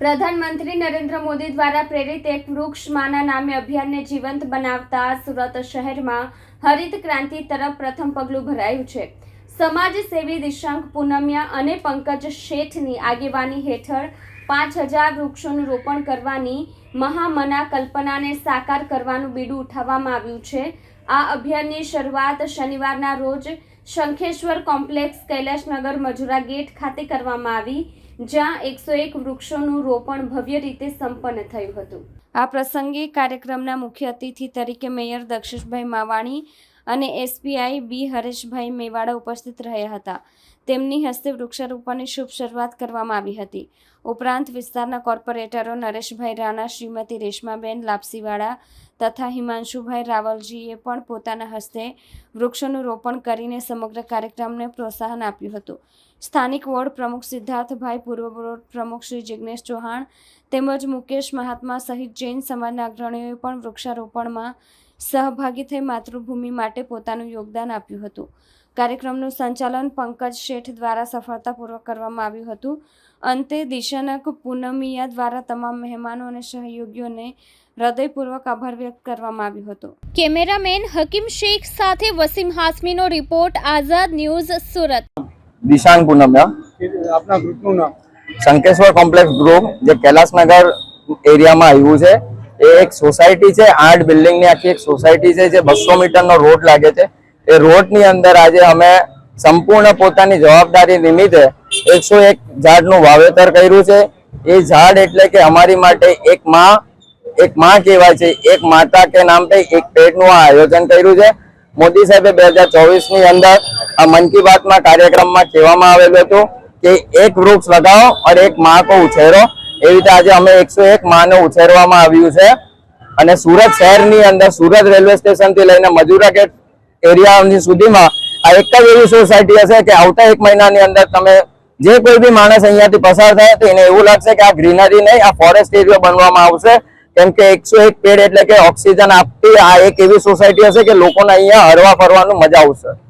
પ્રધાનમંત્રી નરેન્દ્ર મોદી દ્વારા પ્રેરિત એક વૃક્ષ માના નામે અભિયાનને જીવંત બનાવતા સુરત શહેરમાં હરિત ક્રાંતિ તરફ પ્રથમ પગલું ભરાયું છે. સમાજ સેવી દિશાંક પૂનમિયા અને પંકજ શેઠની આગેવાની હેઠળ પાંચ હજાર વૃક્ષોનું રોપણ કરવાની મહામના કલ્પનાને સાકાર કરવાનું બીડું ઉઠાવવામાં આવ્યું છે. આ અભિયાનની શરૂઆત શનિવારના રોજ શંખેશ્વર કોમ્પ્લેક્સ કૈલાશનગર મજુરા ગેટ ખાતે કરવામાં આવી, જ્યાં એકસો એક વૃક્ષોનું રોપણ ભવ્ય રીતે સંપન્ન થયું હતું. આ પ્રસંગે કાર્યક્રમના મુખ્ય અતિથિ તરીકે મેયર દક્ષેશભાઈ માવાણી અને એસપીઆઈ બી હરેશભાઈ મેવાડા ઉપસ્થિત રહ્યા હતા. તેમની હસ્તે વૃક્ષારોપણની શુભ શરૂઆત કરવામાં આવી હતી. ઉપરાંત વિસ્તારના કોર્પોરેટરો નરેશભાઈ રાણા, શ્રીમતી રેશમાબેન લાપસીવાળા તથા હિમાંશુભાઈ રાવલજીએ પણ પોતાના હસ્તે વૃક્ષોનું રોપણ કરીને સમગ્ર કાર્યક્રમને પ્રોત્સાહન આપ્યું હતું. સ્થાનિક વોર્ડ પ્રમુખ સિદ્ધાર્થભાઈ, પૂર્વ વોર્ડ પ્રમુખ શ્રી જિજ્ઞેશ ચૌહાણ તેમજ મુકેશ મહાત્મા સહિત જૈન સમાજના અગ્રણીઓએ પણ વૃક્ષારોપણમાં સહભાગી થઈ માતૃભૂમિ માટે પોતાનું યોગદાન આપ્યું હતું. કાર્યક્રમનું સંચાલન પંકજ શેઠ દ્વારા સફળતાપૂર્વક કરવામાં આવ્યું હતું. અંતે દિશાનક પૂનમિયા દ્વારા તમામ મહેમાનો અને સહયોગીઓને હૃદયપૂર્વક આભાર વ્યક્ત કરવામાં આવ્યો હતો. કેમેરામેન હકીમ શેખ સાથે વસીમ હાસમીનો રિપોર્ટ આઝાદ ન્યૂઝ સુરત. દિશાંગ પૂનમિયા. આપના ગ્રુપનું નામ? શંકેશ્વર કોમ્પ્લેક્સ ગ્રુપ જે કૈલાસનગર એરિયામાં આવ્યું છે. એ એક સોસાયટી છે, આઠ બિલ્ડિંગની આખી એક સોસાયટી છે, જે બસો મીટરનો રોડ લાગે છે. એ રોડની અંદર આજે અમે સંપૂર્ણ પોતાની જવાબદારી નિમિત્તે એકસો એક ઝાડનું વાવેતર કર્યું છે. એ ઝાડ એટલે કે અમારી માટે એક માં એક માં કહેવાય છે, એક માતા કે નામ પે, એક પેટનું આ આયોજન કર્યું છે. મોદી સાહેબે બે હજાર ચોવીસની અંદર આ મન કી બાતમાં કાર્યક્રમમાં કહેવામાં આવેલું હતું કે એક વૃક્ષ લગાવો અને એક માં કો ઉછેરો. એવી રીતે આજે અમે એકસો એક માને ઉછેરવામાં આવ્યું છે. અને સુરત શહેરની અંદર, સુરત રેલવે સ્ટેશનથી લઈને મજુરા ગેટ એરિયાની સુધીમાં આ એક જ એવી સોસાયટી હશે કે આવતા એક મહિનાની અંદર તમે જે કોઈ બી માણસ અહીંયાથી પસાર થાય તો એને એવું લાગશે કે આ ગ્રીનરી નહીં, આ ફોરેસ્ટ એરિયો બનવામાં આવશે. કેમ કે એકસો એક પેડ એટલે કે ઓક્સિજન આપતી આ એક એવી સોસાયટી હશે કે લોકોને અહીંયા હરવા ફરવાનું મજા આવશે.